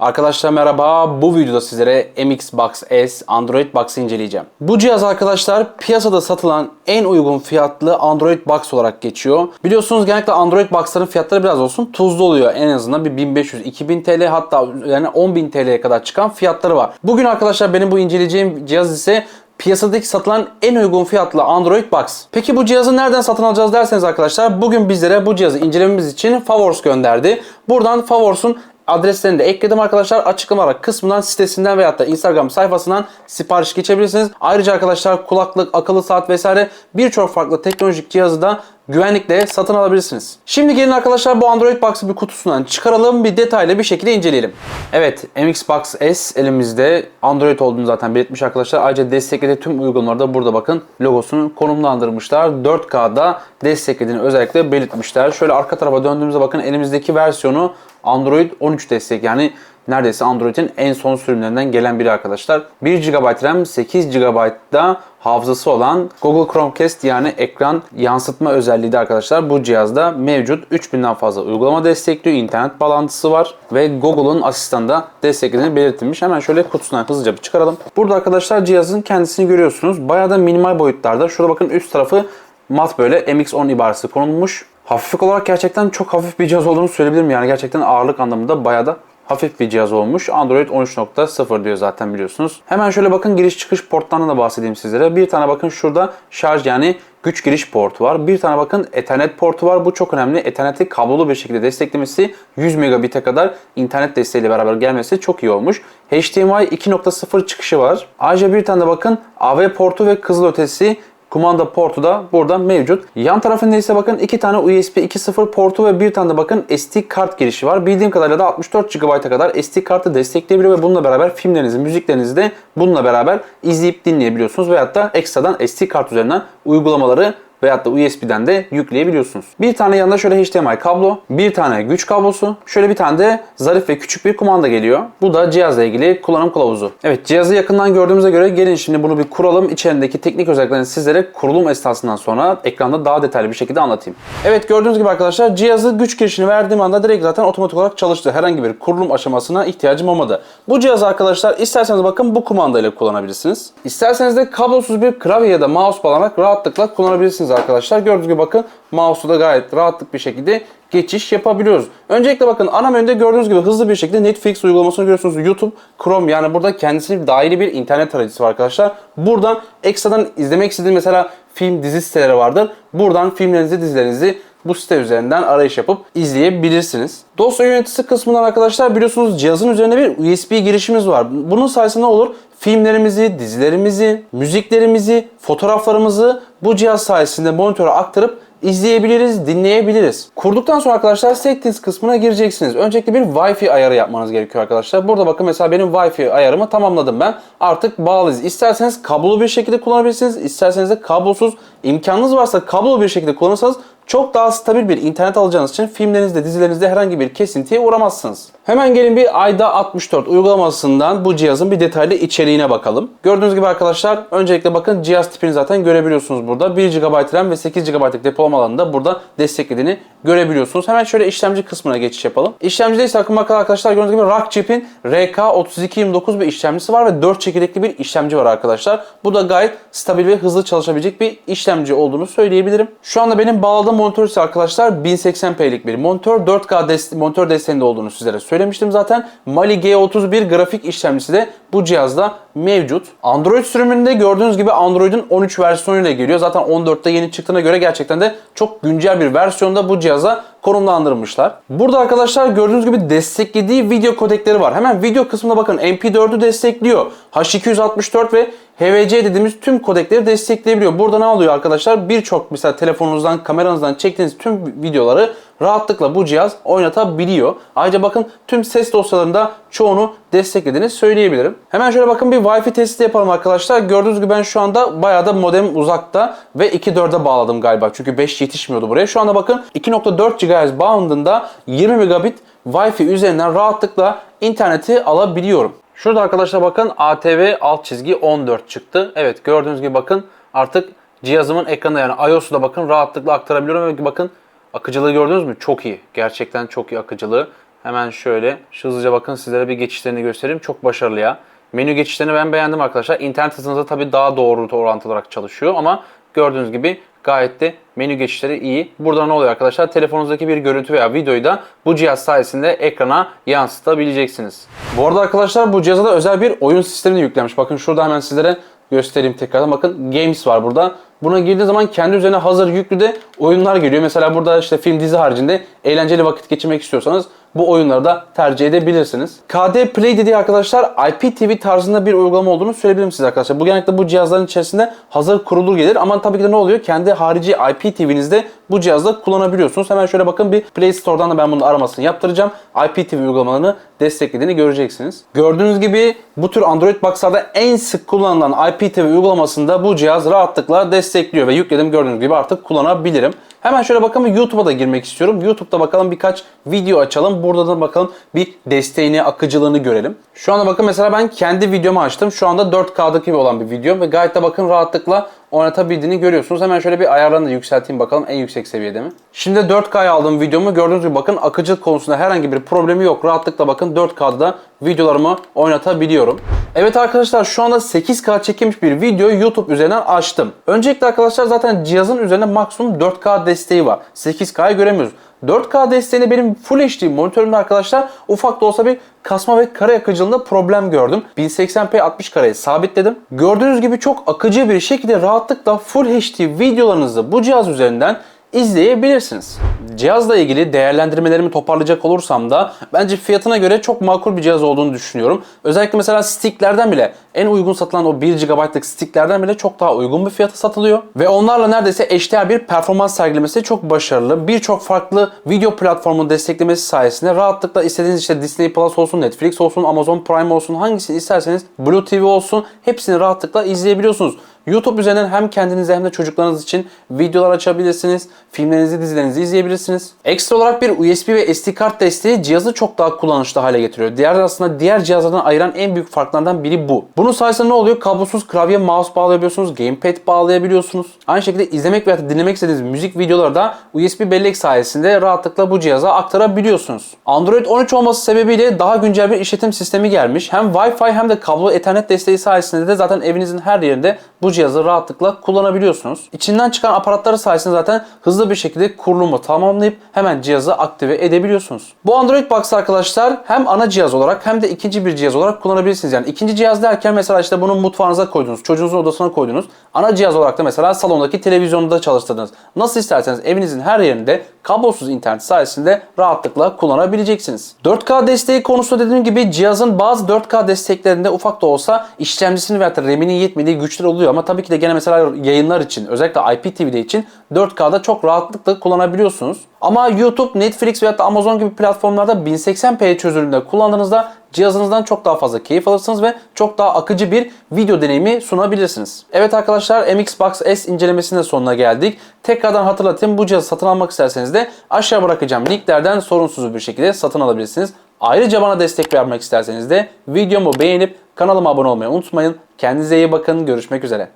Arkadaşlar merhaba. Bu videoda sizlere MX Box S Android Box'ı inceleyeceğim. Bu cihaz arkadaşlar piyasada satılan en uygun fiyatlı Android Box olarak geçiyor. Biliyorsunuz genellikle Android Box'ların fiyatları biraz olsun tuzlu oluyor. En azından bir 1500-2000 TL hatta yani 10.000 TL'ye kadar çıkan fiyatları var. Bugün arkadaşlar benim bu inceleyeceğim cihaz ise piyasadaki satılan en uygun fiyatlı Android Box. Peki bu cihazı nereden satın alacağız derseniz arkadaşlar bugün bizlere bu cihazı incelememiz için Favors gönderdi. Buradan Favors'un adreslerini de ekledim arkadaşlar. Açıklamalar kısmından sitesinden veyahut da Instagram sayfasından sipariş geçebilirsiniz. Ayrıca arkadaşlar kulaklık, akıllı saat vesaire birçok farklı teknolojik cihazı da güvenlikle satın alabilirsiniz. Şimdi gelin arkadaşlar bu Android Box'ı bir kutusundan çıkaralım bir detaylı bir şekilde inceleyelim. Evet MX Box S elimizde Android olduğunu zaten belirtmiş arkadaşlar. Ayrıca desteklediği tüm uygulamalarda burada bakın logosunu konumlandırmışlar. 4K'da desteklediğini özellikle belirtmişler. Şöyle arka tarafa döndüğümüzde bakın elimizdeki versiyonu Android 13 destek yani neredeyse Android'in en son sürümlerinden gelen biri arkadaşlar. 1 GB RAM, 8 GB da hafızası olan Google Chromecast yani ekran yansıtma özelliği de arkadaşlar bu cihazda mevcut. 3000'den fazla uygulama destekliyor, internet bağlantısı var ve Google'un asistanı da desteklediğini belirtilmiş. Hemen şöyle kutusundan hızlıca bir çıkaralım. Burada arkadaşlar cihazın kendisini görüyorsunuz. Bayağı da minimal boyutlarda. Şurada bakın üst tarafı mat böyle MX10 ibaresi konulmuş. Hafiflik olarak gerçekten çok hafif bir cihaz olduğunu söyleyebilirim. Yani gerçekten ağırlık anlamında bayağı da hafif bir cihaz olmuş. Android 13.0 diyor zaten biliyorsunuz. Hemen şöyle bakın giriş çıkış portlarından da bahsedeyim sizlere. Bir tane bakın şurada şarj yani güç giriş portu var. Bir tane bakın Ethernet portu var. Bu çok önemli. Ethernet'i kablolu bir şekilde desteklemesi 100 megabit'e kadar internet desteğiyle beraber gelmesi çok iyi olmuş. HDMI 2.0 çıkışı var. Ayrıca bir tane de bakın AV portu ve kızılötesi kumanda portu da burada mevcut. Yan tarafında ise bakın iki tane USB 2.0 portu ve bir tane de bakın SD kart girişi var. Bildiğim kadarıyla da 64 GB'a kadar SD kartı destekleyebiliyor ve bununla beraber filmlerinizi, müziklerinizi de bununla beraber izleyip dinleyebiliyorsunuz. Veyahut da ekstradan SD kart üzerinden uygulamaları veyahut da USB'den de yükleyebiliyorsunuz. Bir tane yanında şöyle HDMI kablo, bir tane güç kablosu, şöyle bir tane de zarif ve küçük bir kumanda geliyor. Bu da cihazla ilgili kullanım kılavuzu. Evet cihazı yakından gördüğümüze göre gelin şimdi bunu bir kuralım. İçerindeki teknik özelliklerini sizlere kurulum esnasından sonra ekranda daha detaylı bir şekilde anlatayım. Evet gördüğünüz gibi arkadaşlar cihazı güç girişini verdiğim anda direkt zaten otomatik olarak çalıştı. Herhangi bir kurulum aşamasına ihtiyacım olmadı. Bu cihazı arkadaşlar isterseniz bakın bu kumandayla kullanabilirsiniz. İsterseniz de kablosuz bir klavye ya da mouse bağlanarak rahatlıkla kullanabilirsiniz arkadaşlar. Gördüğünüz gibi bakın mouse'u da gayet rahatlık bir şekilde geçiş yapabiliyoruz. Öncelikle bakın ana menüde gördüğünüz gibi hızlı bir şekilde Netflix uygulamasını görüyorsunuz. YouTube, Chrome yani burada kendisi dahili bir internet tarayıcısı var arkadaşlar. Buradan ekstradan izlemek istediğiniz mesela film dizi siteleri vardır. Buradan filmlerinizi, dizilerinizi bu site üzerinden arayış yapıp izleyebilirsiniz. Dosya yöneticisi kısmından arkadaşlar biliyorsunuz cihazın üzerinde bir USB girişimiz var. Bunun sayesinde olur? Filmlerimizi, dizilerimizi, müziklerimizi, fotoğraflarımızı bu cihaz sayesinde monitöre aktarıp izleyebiliriz, dinleyebiliriz. Kurduktan sonra arkadaşlar settings kısmına gireceksiniz. Öncelikle bir Wi-Fi ayarı yapmanız gerekiyor arkadaşlar. Burada bakın mesela benim Wi-Fi ayarımı tamamladım ben. Artık bağlıyız. İsterseniz kablolu bir şekilde kullanabilirsiniz. İsterseniz de kablosuz. imkanınız varsa kablolu bir şekilde kullanırsanız çok daha stabil bir internet alacağınız için filmlerinizde, dizilerinizde herhangi bir kesintiye uğramazsınız. Hemen gelin bir ayda 64 uygulamasından bu cihazın bir detaylı içeriğine bakalım. Gördüğünüz gibi arkadaşlar öncelikle bakın cihaz tipini zaten görebiliyorsunuz burada. 1 GB RAM ve 8 GB'lık depolama alanında burada desteklediğini görebiliyorsunuz. Hemen şöyle işlemci kısmına geçiş yapalım. İşlemcide ise bakalım arkadaşlar gördüğünüz gibi Rockchip'in RK3229 bir işlemcisi var ve 4 çekirdekli bir işlemci var arkadaşlar. Bu da gayet stabil ve hızlı çalışabilecek bir işlemci olduğunu söyleyebilirim. Şu anda benim bağladığım monitör ise arkadaşlar 1080p'lik bir monitör. 4K dest monitör desteğinde olduğunu sizlere söylemiştim zaten. Mali G31 grafik işlemcisi de bu cihazda mevcut. Android sürümünde gördüğünüz gibi Android'in 13 versiyonuyla geliyor. Zaten 14'te yeni çıktığına göre gerçekten de çok güncel bir versiyonda bu cihaza konumlandırmışlar. Burada arkadaşlar gördüğünüz gibi desteklediği video kodekleri var. Hemen video kısmına bakın MP4'ü destekliyor. H264 ve HVC dediğimiz tüm kodekleri destekleyebiliyor. Burada ne oluyor arkadaşlar? Birçok mesela telefonunuzdan, kameranızdan çektiğiniz tüm videoları rahatlıkla bu cihaz oynatabiliyor. Ayrıca bakın tüm ses dosyalarında çoğunu desteklediğini söyleyebilirim. Hemen şöyle bakın bir Wi-Fi testi yapalım arkadaşlar. Gördüğünüz gibi ben şu anda bayağı da modem uzakta ve 2.4'e bağladım galiba. Çünkü 5 yetişmiyordu buraya. Şu anda bakın 2.4 GHz bandında 20 megabit Wi-Fi üzerinden rahatlıkla interneti alabiliyorum. Şurada arkadaşlar bakın ATV alt çizgi 14 çıktı. Evet gördüğünüz gibi bakın artık cihazımın ekranında yani iOS'u da bakın rahatlıkla aktarabiliyorum. Bakın akıcılığı gördünüz mü? Çok iyi. Gerçekten çok iyi akıcılığı. Hemen şöyle hızlıca bakın sizlere bir geçişlerini göstereyim. Çok başarılı ya. Menü geçişlerini ben beğendim arkadaşlar. İnternet hızınıza tabii daha doğru orantılı olarak çalışıyor ama gördüğünüz gibi gayet de menü geçişleri iyi. Burada ne oluyor arkadaşlar? Telefonunuzdaki bir görüntü veya videoyu da bu cihaz sayesinde ekrana yansıtabileceksiniz. Bu arada arkadaşlar bu cihaza da özel bir oyun sistemini yüklenmiş. Bakın şurada hemen sizlere göstereyim tekrardan. Bakın Games var burada. Buna girdiği zaman kendi üzerine hazır yüklü de oyunlar geliyor. Mesela burada işte film dizi haricinde eğlenceli vakit geçirmek istiyorsanız bu oyunları da tercih edebilirsiniz. KD Play dediği arkadaşlar IPTV tarzında bir uygulama olduğunu söyleyebilirim size arkadaşlar. Bu genellikle bu cihazların içerisinde hazır kurulur gelir ama tabii ki de ne oluyor? Kendi harici IPTV'nizde bu cihazda kullanabiliyorsunuz. Hemen şöyle bakın bir Play Store'dan da ben bunun aramasını yaptıracağım. IPTV uygulamalarını desteklediğini göreceksiniz. Gördüğünüz gibi bu tür Android Box'larda en sık kullanılan IPTV uygulamasında bu cihaz rahatlıkla destekliyor ve yükledim gördüğünüz gibi artık kullanabilirim. Hemen şöyle bakalım YouTube'a da girmek istiyorum. YouTube'da bakalım birkaç video açalım. Burada da bakalım bir desteğini, akıcılığını görelim. Şu anda bakın mesela ben kendi videomu açtım. Şu anda 4K'daki olan bir video ve gayet de bakın rahatlıkla oynatabildiğini görüyorsunuz. Hemen şöyle bir ayarlarını da yükselteyim bakalım en yüksek seviyede mi? Şimdi 4K'ya aldığım videomu gördüğünüz gibi bakın akıcılık konusunda herhangi bir problemi yok. Rahatlıkla bakın 4K'da da videolarımı oynatabiliyorum. Evet arkadaşlar şu anda 8K çekilmiş bir videoyu YouTube üzerinden açtım. Öncelikle arkadaşlar zaten cihazın üzerinde maksimum 4K desteği var. 8K'yı göremiyoruz. 4K desteğini benim Full HD monitörümde arkadaşlar ufak da olsa bir kasma ve kare akıcılığında problem gördüm. 1080p 60 kareye sabitledim. Gördüğünüz gibi çok akıcı bir şekilde rahatlıkla Full HD videolarınızı bu cihaz üzerinden izleyebilirsiniz. Cihazla ilgili değerlendirmelerimi toparlayacak olursam da bence fiyatına göre çok makul bir cihaz olduğunu düşünüyorum. Özellikle mesela sticklerden bile en uygun satılan o 1 GB'lık sticklerden bile çok daha uygun bir fiyata satılıyor. Ve onlarla neredeyse eşdeğer bir performans sergilemesi çok başarılı. Birçok farklı video platformunun desteklemesi sayesinde rahatlıkla istediğiniz işte Disney Plus olsun, Netflix olsun, Amazon Prime olsun hangisini isterseniz Blue TV olsun hepsini rahatlıkla izleyebiliyorsunuz. YouTube üzerinden hem kendinize hem de çocuklarınız için videolar açabilirsiniz. Filmlerinizi, dizilerinizi izleyebilirsiniz. Ekstra olarak bir USB ve SD kart desteği cihazı çok daha kullanışlı hale getiriyor. Diğer aslında diğer cihazlardan ayıran en büyük farklardan biri bu. Bunun sayesinde ne oluyor? Kablosuz klavye, mouse bağlayabiliyorsunuz, gamepad bağlayabiliyorsunuz. Aynı şekilde izlemek veya dinlemek istediğiniz müzik videoları da USB bellek sayesinde rahatlıkla bu cihaza aktarabiliyorsunuz. Android 13 olması sebebiyle daha güncel bir işletim sistemi gelmiş. Hem Wi-Fi hem de kablo Ethernet desteği sayesinde de zaten evinizin her yerinde bu cihazı rahatlıkla kullanabiliyorsunuz. İçinden çıkan aparatları sayesinde zaten hızlı bir şekilde kurulumu tamamlayıp hemen cihazı aktive edebiliyorsunuz. Bu Android Box arkadaşlar hem ana cihaz olarak hem de ikinci bir cihaz olarak kullanabilirsiniz. Yani ikinci cihaz derken mesela işte bunu mutfağınıza koydunuz, çocuğunuzun odasına koydunuz. Ana cihaz olarak da mesela salondaki televizyonda çalıştırdınız. Nasıl isterseniz evinizin her yerinde kablosuz internet sayesinde rahatlıkla kullanabileceksiniz. 4K desteği konusunda dediğim gibi cihazın bazı 4K desteklerinde ufak da olsa işlemcisinin veya RAM'inin yetmediği güçler oluyor ama tabii ki de gene mesela yayınlar için özellikle IPTV'de için 4K'da çok rahatlıkla kullanabiliyorsunuz. Ama YouTube, Netflix veya da Amazon gibi platformlarda 1080p çözünürlüğünde kullandığınızda cihazınızdan çok daha fazla keyif alırsınız ve çok daha akıcı bir video deneyimi sunabilirsiniz. Evet arkadaşlar MX Box S incelemesinin sonuna geldik. Tekrardan hatırlatayım bu cihazı satın almak isterseniz de aşağı bırakacağım linklerden sorunsuz bir şekilde satın alabilirsiniz. Ayrıca bana destek vermek isterseniz de videomu beğenip kanalıma abone olmayı unutmayın. Kendinize iyi bakın. Görüşmek üzere.